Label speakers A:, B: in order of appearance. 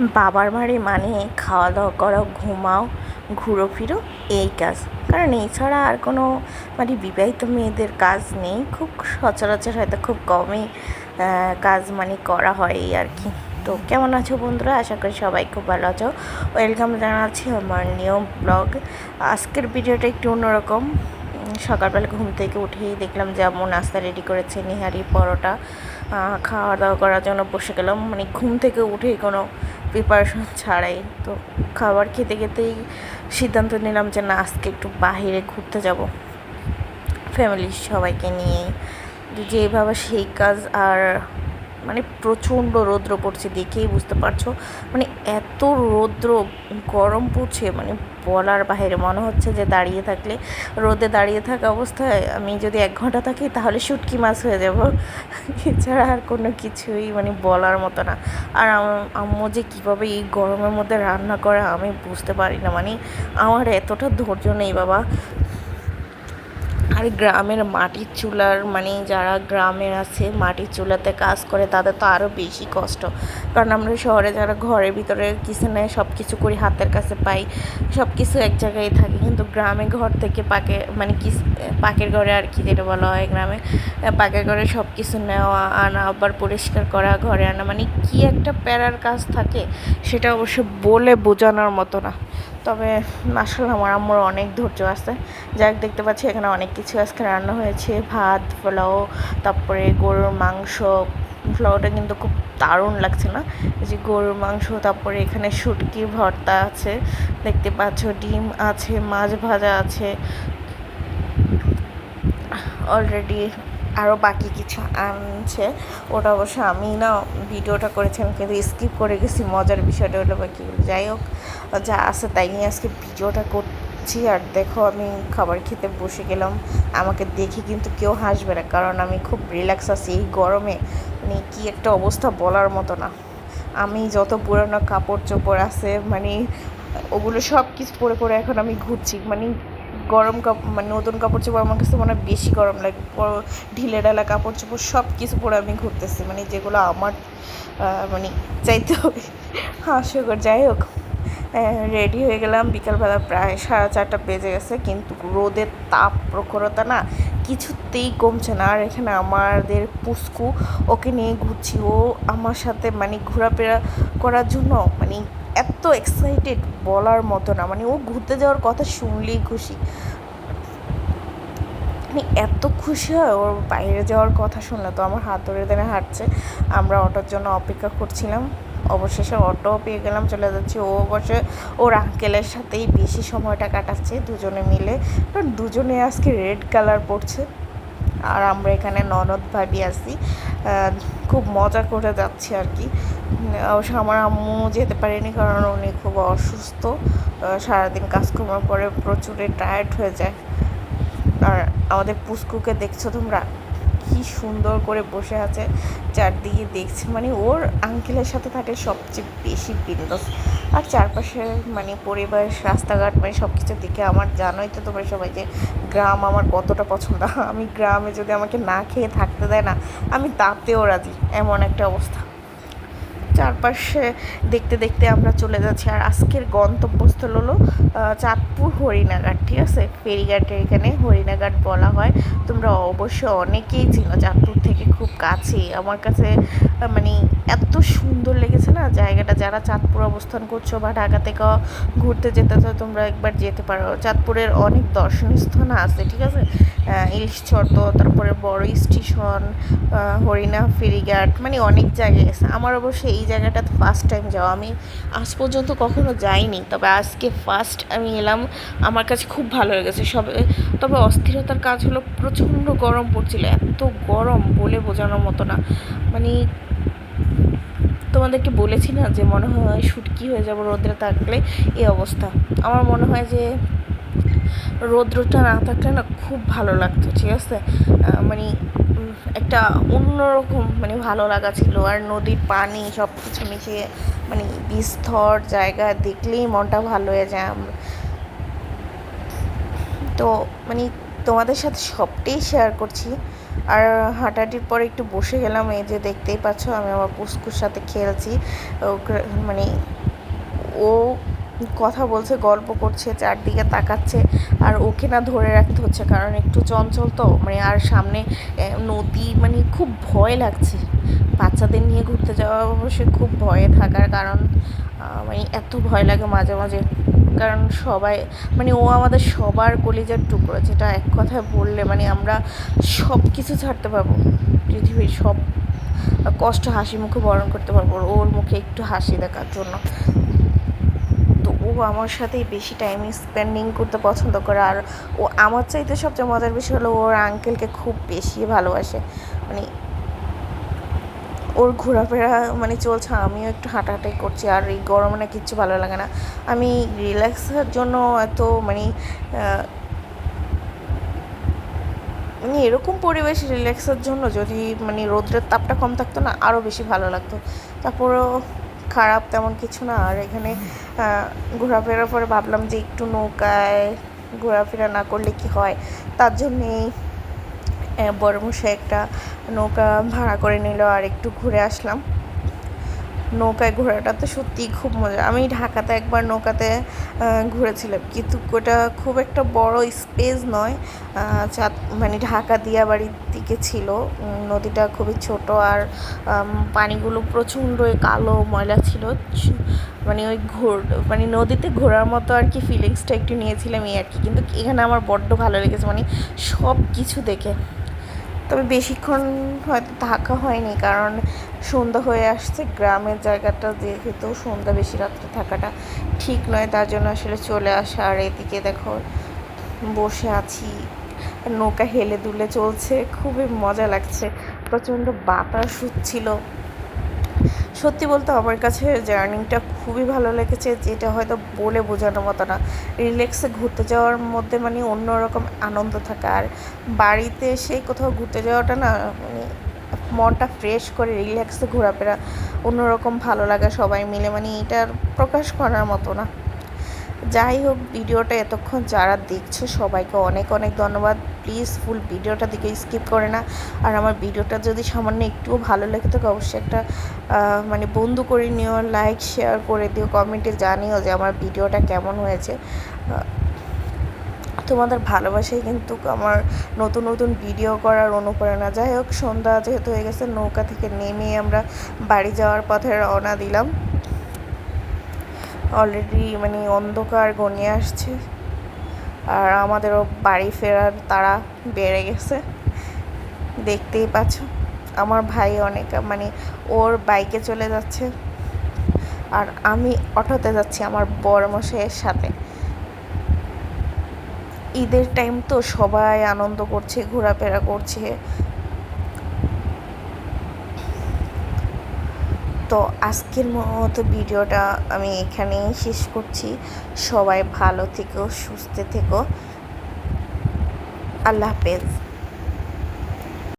A: বাবার বাড়ি মানে খাওয়া দাওয়া করো, ঘুমাও ঘুরো ফিরো এই কাজ। কারণ এছাড়া আর কোনো মানে বিবাহিত মেয়েদের কাজ নেই। খুব সচরাচর হয়তো খুব কমই কাজ মানে করা হয় এই আর কি। তো কেমন আছো বন্ধুরা? আশা করি সবাই খুব ভালো আছো। ওয়েলকাম জানাচ্ছি আমার নিয়ম ব্লগ। আজকের ভিডিওটা একটু অন্যরকম। সকালবেলা ঘুম থেকে উঠেই দেখলাম যে আম্মু নাস্তা রেডি করেছে নিহারি পরোটা। খাওয়া দাওয়া করার জন্য বসে গেলাম। মানে ঘুম থেকে উঠেই কোনো প্রিপারেশন ছাড়াই। তো খাবার খেতে খেতেই সিদ্ধান্ত নিলাম যে না, আজকে একটু বাহিরে ঘুরতে যাব। ফ্যামিলির সবাইকে নিয়ে যেভাবে সেই কাজ আর মানে প্রচণ্ড রৌদ্র পড়ছে দেখেই বুঝতে পারছ। মানে এত রৌদ্র গরম পড়ছে মানে বলার বাইরে মনে হচ্ছে যে দাঁড়িয়ে থাকলে, রোদে দাঁড়িয়ে থাকা অবস্থায় আমি যদি এক ঘণ্টা থাকি তাহলে শুটকি মাছ হয়ে যাব। এছাড়া আর কোনো কিছুই মানে বলার মতো না। আর আম- আম্মু যে কীভাবে এই গরমের মধ্যে রান্না করে আমি বুঝতে পারি না। মানে আমার এতটা ধৈর্য নেই বাবা। আর গ্রামের মাটির চুলার মানে যারা গ্রামের আছে মাটির চুলাতে কাজ করে, তাদের তো আরও বেশি কষ্ট। কারণ আমরা শহরে যারা ঘরের ভিতরে কিচেনে সব কিছু করি, হাতের কাছে পাই সব কিছু এক জায়গায় থাকে। কিন্তু গ্রামে ঘর থেকে পাকে মানে কি পাকের ঘরে আর কি যেটা বলা হয় গ্রামে পাকের ঘরে সব কিছু নেওয়া, আনা, আবার পরিষ্কার করা, ঘরে আনা মানে কি একটা প্যারার কাজ থাকে, সেটা অবশ্য বলে বোঝানোর মতো না। তবে আসলে আমার আম্মুর অনেক ধৈর্য আছে। যাক, দেখতে পাচ্ছি এখানে অনেক কিছু আজকে রান্না হয়েছে। ভাত, পোলাও, তারপরে গরুর মাংস। পোলাওটা কিন্তু খুব দারুণ লাগছে না? এই যে গরুর মাংস, তারপরে এখানে শুটকির ভর্তা আছে। দেখতে পাচ্ছ ডিম আছে, মাছ ভাজা আছে। অলরেডি আরও বাকি কিছু আনছে, ওটা অবশ্য আমি না, ভিডিওটা করেছিলাম কিন্তু স্কিপ করে গেছি, মজার বিষয়টা হলো বাকিগুলো যাই হোক, যা আছে তাই নিয়ে আজকে ভিডিওটা করছি, আর দেখো আমি খাবার খেতে বসে গেলাম, আমাকে দেখে কিন্তু কেউ হাসবে না, কারণ আমি খুব রিল্যাক্স আছি এই গরমে মানে কি একটা অবস্থা বলার মতো না। আমি যত পুরানো কাপড় চোপড় আছে মানে ওগুলো সব কিছু পরে পরে এখন আমি ঘুরছি মানে গরম কাপ মানে নতুন কাপড় চোপড় আমার কাছে মনে হয় বেশি গরম লাগে ঢিলে ঢালা কাপড় চোপড় সব কিছু পরে আমি ঘুরতেছি মানে যেগুলো আমার মানে চাইতে হবে। হাস্যকর, যাই হোক। রেডি হয়ে গেলাম, বিকালবেলা প্রায় সাড়ে চারটা বেজে গেছে, কিন্তু রোদের তাপ প্রখরতা না কিছুতেই কমছে না। আর এখানে আমাদের পুস্কু ওকে নিয়ে ঘুরছি, ও আমার সাথে মানে ঘোরাফেরা করার জন্য মানে এত এক্সাইটেড বলার মতো না। মানে ও ঘুরতে যাওয়ার কথা শুনলেই খুশি। মানে এত খুশি হয় ওর বাইরে যাওয়ার কথা শুনলে তো আমার হাত ধরে ধরে হাঁটছে। আমরা অটোর জন্য অপেক্ষা করছিলাম। অবশেষে অটো পেয়ে গেলাম, চলে যাচ্ছি। ও অবশ্যই ওর আঙ্কেলের সাথেই বেশি সময়টা কাটাচ্ছে। দুজনে মিলে। দুজনে আজকে রেড কালার পড়ছে আর আমরা এখানে ননদ ভাবি আছি। খুব মজা করে যাচ্ছি আর কি। অবশ্য আমার আম্মু যেতে পারেনি কারণ উনি খুব অসুস্থ। সারাদিন সারাদিন কাজকর্মের পরে প্রচুরে টায়ার্ড হয়ে যায়। আর আমাদের পুস্কুকে দেখছ তোমরা? কি সুন্দর করে বসে আছে চারদিকে দেখছে। মানে ওর আঙ্কেলের সাথে থাকে সবচেয়ে বেশি বিন্দাস আর চারপাশে মানে পরিবার রাস্তাঘাট মানে সব কিছুর দিকে আমার জানোই তো তোমরা সবাই যে গ্রাম আমার কতটা পছন্দ। আমি গ্রামে যদি আমাকে না খেয়ে থাকতে দেয় না, আমি তাতেও রাজি। এমন একটা অবস্থা। চারপাশে দেখতে দেখতে আমরা চলে যাচ্ছি। আর আজকের গন্তব্যস্থল হলো চাঁদপুর হরিণাঘাট, ঠিক আছে? ফেরিঘাটের এখানে হরিণাঘাট বলা হয়। তোমরা অবশ্য অনেকেই চিনো চাঁদপুর থেকে খুব কাছে আমার কাছে মানে এত সুন্দর লেগেছে না জায়গাটা। যারা চাঁদপুর অবস্থান করছ বা ঢাকা থেকে ঘুরতে যেতে তো তোমরা একবার যেতে পারো। চাঁদপুরের অনেক দর্শনীয় স্থান আছে, ঠিক আছে? ইলিশ চত্ব তারপরে বড় স্টেশন হরিণা ফেরিঘাট মানে অনেক জায়গায় গেছে। আমার অবশ্য এই জায়গাটাতে ফার্স্ট টাইম যাওয়া। আমি আজ পর্যন্ত কখনো যাইনি, তবে আজকে ফার্স্ট আমি এলাম। আমার কাছে খুব ভালো হয়ে গেছে সবে, তবে অস্থিরতার কাজ হলো, প্রচণ্ড গরম পড়ছিল। এত গরম বলে বোঝানোর মতো না। মানে তোমাদেরকে বলেছি না যে মনে হয় শুটকি হয়ে যাব রোদ্রে থাকলে? এই অবস্থা। আমার মনে হয় যে রৌদ্রটা না থাকলে না খুব ভালো লাগতো, ঠিক আছে? মানে একটা অন্যরকম মানে ভালো লাগা ছিল। আর নদীর পানি সব কিছু মিশিয়ে মানে বিস্তর জায়গা দেখলেই মনটা ভালো হয়ে যায় আমরা। তো মানে তোমাদের সাথে সবটাই শেয়ার করছি। আর হাঁটাহাঁটির পরে একটু বসে গেলাম, এই যে দেখতেই পাচ্ছ, আমি আমার পুস্কুর সাথে খেলছি। মানে ও কথা বলছে, গল্প করছে, চারদিকে তাকাচ্ছে, আর ওকে না ধরে রাখতে হচ্ছে, কারণ একটু চঞ্চল তো মানে আর সামনে নদী মানে খুব ভয় লাগছে। বাচ্চাদের নিয়ে ঘুরতে যাওয়া অবশ্যই খুব ভয়ে থাকার কারণ মানে এত ভয় লাগে মাঝে মাঝে। কারণ সবাই মানে ও আমাদের সবার কলিজার টুকরো, যেটা এক কথায় বললে মানে আমরা সব কিছু ছাড়তে পারব। পৃথিবীর সব কষ্ট হাসি মুখে বরণ করতে পারব, ওর মুখে একটু হাসি দেখার জন্য। ও আমার সাথেই বেশি টাইম স্পেন্ডিং করতে পছন্দ করে। আর ও আমার চাইতে সবচেয়ে মজার বিষয় হলো ওর আঙ্কেলকে খুব বেশি ভালোবাসে। মানে ওর ঘোরাফেরা মানে চলছে, আমিও একটু হাঁটাহাঁটি করছি, আর এই গরমে না কিচ্ছু ভালো লাগে না। আমি রিল্যাক্সের জন্য এত মানে মানে এরকম পরিবেশ রিল্যাক্সের জন্য যদি মানে রোদ্রের তাপটা কম থাকতো না আরও বেশি ভালো লাগতো। তারপরেও খারাপ তেমন কিছু না। আর এখানে ঘোরাফেরার পরে ভাবলাম যে একটু নৌকায় ঘোরাফেরা না করলে কি হয়? তার জন্যেই বড় মশাই একটা নৌকা ভাড়া করে নিল আর একটু ঘুরে আসলাম। নৌকায় ঘোরাটা তো সত্যিই খুব মজা। আমি ঢাকাতে একবার নৌকাতে ঘুরেছিলাম। কিন্তু ওটা খুব একটা বড় স্পেস নয়। চাঁদ মানে ঢাকা দিয়াবাড়ির দিকে ছিল। নদীটা খুবই ছোট আর পানিগুলো প্রচণ্ড কালো, ময়লা ছিল। মানে ওই ঘোর মানে নদীতে ঘোরার মতো আর কি ফিলিংসটা একটু নিয়েছিলাম এই আর কি। কিন্তু এখানে আমার বড্ড ভালো লেগেছে। মানে সব কিছু দেখে তবে বেশিক্ষণ হয়তো থাকা হয়নি, কারণ সন্ধ্যা হয়ে আসছে, গ্রামের জায়গাটা যেহেতু সন্ধ্যা বেশি, রাত্রে থাকাটা ঠিক নয়, তার জন্য আসলে চলে আসা। আর এদিকে দেখো, বসে আছি, নৌকা হেলে দুলে চলছে, খুবই মজা লাগছে, প্রচণ্ড বাতাস হচ্ছিল। সত্যি বলতে আমার কাছে জার্নিটা খুবই ভালো লেগেছে, যেটা হয়তো বলে বোঝানোর মতো না। রিল্যাক্সে ঘুরতে যাওয়ার মধ্যে মানে অন্যরকম আনন্দ থাকা। আর বাড়িতে এসে কোথাও ঘুরতে যাওয়াটা না মানে মনটা ফ্রেশ করে রিল্যাক্সে ঘোরাফেরা অন্যরকম ভালো লাগা সবাই মিলে মানে এটার প্রকাশ করার মতো না। যাই হোক, ভিডিওটা এতক্ষণ যারা দেখছ সবাইকে অনেক অনেক ধন্যবাদ। প্লিজ ফুল ভিডিওটা দিকে স্কিপ করে না। আর আমার ভিডিওটা যদি সামান্য একটুও ভালো লেগে থাকে, অবশ্যই একটা মানে বন্ধু করে নিও লাইক শেয়ার করে দিও কমেন্টে জানিও যে আমার ভিডিওটা কেমন হয়েছে। তোমাদের ভালোবাসাই কিন্তু আমার নতুন নতুন ভিডিও করার অনুপ্রেরণা। যাই হোক, সন্ধ্যা যেহেতু হয়ে গেছে, নৌকা থেকে নেমে আমরা বাড়ি যাওয়ার পথে রওনা দিলাম। অলরেডি মানে অন্ধকার গনিয়ে আসছে। আর আমাদেরও বাড়ি ফেরার তারা বেড়ে গেছে। দেখতেই পাচ্ছ, আমার ভাই অনেক মানে ওর বাইকে চলে যাচ্ছে। আর আমি অটোতে যাচ্ছি আমার বড় মশাইয়ের সাথে। ঈদের টাইম তো সবাই আনন্দ করছে, ঘোরাফেরা করছে। তো আজকের মতো ভিডিওটা আমি এখানেই শেষ করছি। সবাই ভালো থেকো, সুস্থ থেকো। আল্লাহ হাফেজ।